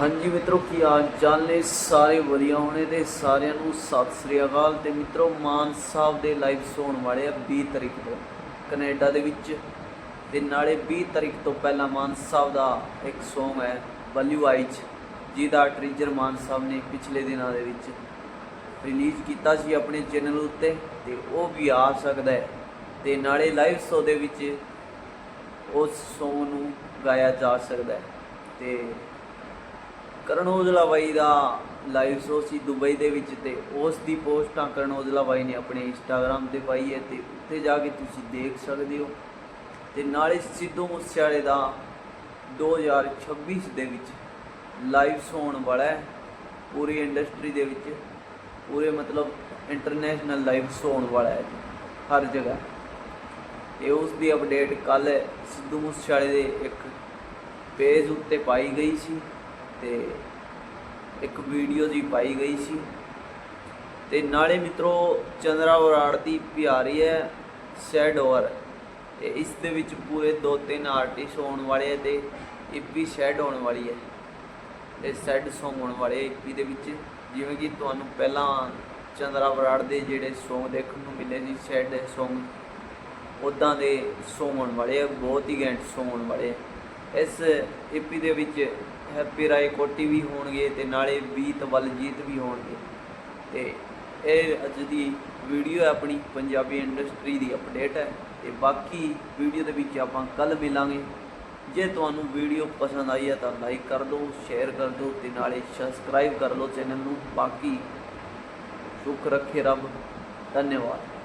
ਹਾਂਜੀ ਮਿੱਤਰੋ, ਕੀ ਹਾਲ ਚਾਲ ਨੇ? ਸਾਰੇ ਵਧੀਆ ਹੋਣੇ ਤੇ ਸਾਰਿਆਂ ਨੂੰ ਸਤਿ ਸ੍ਰੀ ਅਕਾਲ। ਤੇ ਮਿੱਤਰੋ, ਮਾਨ ਸਾਹਿਬ ਦੇ ਲਾਈਵ ਹੋਣ ਵਾਲੇ ਆ 20 ਤਰੀਕ ਤੋਂ। ਕੈਨੇਡਾ ਦੇ ਵਿੱਚ ਤੇ ਨਾਲੇ 20 ਤਰੀਕ ਤੋਂ ਪਹਿਲਾਂ ਮਾਨ ਸਾਹਿਬ ਦਾ ਇੱਕ Song ਹੈ ਵੈਲਿਊ ਆਈਚ ਜਿਹਦਾ ਟ੍ਰੀਜਰ ਮਾਨ ਸਾਹਿਬ ਨੇ ਪਿਛਲੇ ਦਿਨਾਂ ਦੇ ਵਿੱਚ ਰਿਲੀਜ਼ ਕੀਤਾ ਸੀ ਆਪਣੇ ਚੈਨਲ ਉੱਤੇ। ਤੇ ਉਹ ਵੀ ਆ ਸਕਦਾ ਹੈ। ਤੇ ਨਾਲੇ ਲਾਈਵ ਸ਼ੋ ਦੇ ਵਿੱਚ ਉਸ Song ਨੂੰ ਗਾਇਆ ਜਾ ਸਕਦਾ ਹੈ। ਤੇ ਕਰਨ ਔਜਲਾ ਬਾਈ ਦਾ ਲਾਈਵ ਸ਼ੋਅ ਸੀ ਦੁਬਈ ਦੇ ਵਿੱਚ ਤੇ ਉਸ ਦੀ ਪੋਸਟਾਂ ਕਰਨ ਔਜਲਾ ਬਾਈ ਨੇ ਆਪਣੇ ਇੰਸਟਾਗ੍ਰam ਤੇ ਪਾਈ ਹੈ ਤੇ ਉੱਥੇ ਜਾ ਕੇ ਤੁਸੀਂ ਦੇਖ ਸਕਦੇ ਹੋ। ਤੇ ਨਾਲੇ ਸਿੱਧੂ ਮੂਸੇਵਾਲੇ ਦਾ 2026 ਦੇ ਵਿੱਚ ਲਾਈਵ ਸ਼ੋ ਹੋਣ ਵਾਲਾ ਹੈ। ਪੂਰੀ ਇੰਡਸਟਰੀ ਦੇ ਵਿੱਚ ਪੂਰੇ ਮਤਲਬ ਇੰਟਰਨੈਸ਼ਨਲ ਲਾਈਵ ਸ਼ੋ ਹੋਣ ਵਾਲਾ ਹੈ ਹਰ ਜਗ੍ਹਾ। ਤੇ ਉਸ ਦੀ ਅਪਡੇਟ ਕੱਲ ਸਿੱਧੂ ਮੂਸੇਵਾਲੇ ਦੇ ਇੱਕ ਪੇਜ ਉੱਤੇ ਪਾਈ ਗਈ ਸੀ। ਤੇ ਇੱਕ ਵੀਡੀਓ ਜੀ ਪਾਈ ਗਈ ਸੀ। ਤੇ ਨਾਲੇ ਮਿੱਤਰੋ, ਚੰਦਰਾ ਬਰਾੜ ਦੀ ਪਿਆਰੀ ਹੈ, ਸੈਡ ਓਵਰ ਤੇ ਇਸ ਦੇ ਵਿੱਚ ਪੂਰੇ ਦੋ ਤਿੰਨ ਆਰਟਿਸਟ ਹੋਣ ਵਾਲੇ ਆ ਤੇ ਈਪੀ ਸ਼ੈਡ ਹੋਣ ਵਾਲੀ ਹੈ। ਤੇ ਸੈਡ Song ਹੋਣ ਵਾਲੇ ਈਪੀ ਦੇ ਵਿੱਚ। ਜਿਵੇਂ ਕਿ ਤੁਹਾਨੂੰ ਪਹਿਲਾਂ ਚੰਦਰਾ ਬਰਾੜ ਦੇ ਜਿਹੜੇ Song ਦੇਖਣ ਨੂੰ ਮਿਲੇ ਸੀ, ਸੈਡ Song ਉਦਾਂ ਦੇ Song ਹੋਣ ਵਾਲੇ ਆ ਬਹੁਤ ਹੀ ਘੈਂਟ Song ਹੋਣ ਵਾਲੇ ਆ ਇਸ ਈਪੀ ਦੇ ਵਿੱਚ ਹੈਪੀ ਰਾਏ ਕੋਟੀ ਵੀ ਹੋਣਗੇ ਤੇ ਨਾਲੇ ਬੀਤ ਬਲਜੀਤ ਵੀ ਹੋਣਗੇ। ਤੇ ਇਹ ਅੱਜ ਦੀ ਵੀਡੀਓ ਹੈ ਆਪਣੀ ਪੰਜਾਬੀ ਇੰਡਸਟਰੀ ਦੀ ਅਪਡੇਟ ਹੈ। ਤੇ ਬਾਕੀ ਵੀਡੀਓ ਦੇ ਵਿੱਚ ਆਪਾਂ ਕੱਲ ਮਿਲਾਂਗੇ। ਜੇ ਤੁਹਾਨੂੰ ਵੀਡੀਓ ਪਸੰਦ ਆਈ ਹੈ ਤਾਂ ਲਾਈਕ ਕਰ ਦਿਓ ਸ਼ੇਅਰ ਕਰ ਦਿਓ ਤੇ ਨਾਲੇ ਸਬਸਕ੍ਰਾਈਬ ਕਰ ਲਓ ਚੈਨਲ ਨੂੰ। ਬਾਕੀ ਸੁੱਖ ਰੱਖੇ ਰੱਬ। ਧੰਨਵਾਦ।